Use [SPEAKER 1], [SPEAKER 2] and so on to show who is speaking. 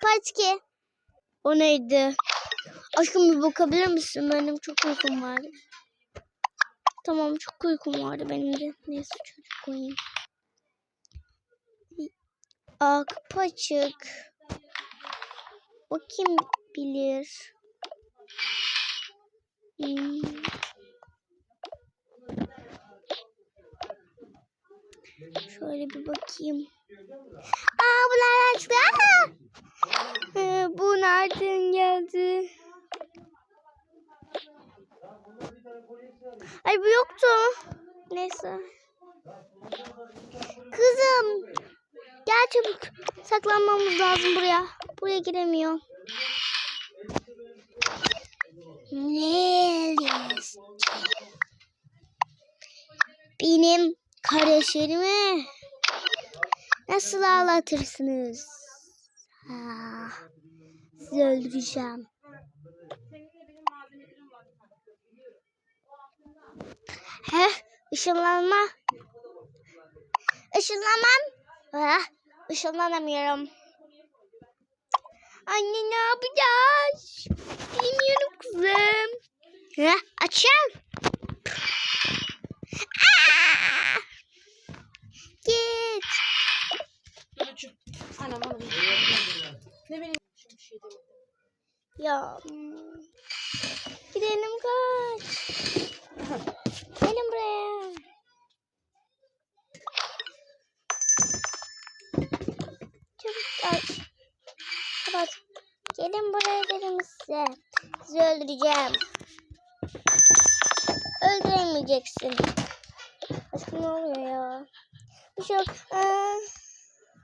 [SPEAKER 1] Paçki. O neydi? Aşkım bir bakabilir misin? Benim çok uykum vardı. Tamam çok uykum vardı benim de. Neyse çocuk koyayım. Ak paçık. O kim bilir? Hmm. Şöyle bir bakayım. Aa bu nereden çıktı? Aa! Ay bu yoktu. Neyse. Kızım. Gel çabuk. Saklanmamız lazım buraya. Buraya giremiyor. Neredesin? Benim kardeşlerimi nasıl ağlatırsınız? Ha, sizi öldüreceğim. Heh, ışınlanma. Işınlanmam. Ah, ışınlanamıyorum. Anne ne yapacağız? Bilmiyorum kızım. Heh, açın. Aa! Git.
[SPEAKER 2] Anam.
[SPEAKER 1] Ya. hmm. Gidelim kaç. Gelin buraya. Çabuk kaç. Kapat. Gelin buraya dedim size. Sizi öldüreceğim. Öldüremeyeceksin. Aşkım ne oluyor ya? Bir şey yok. Aa,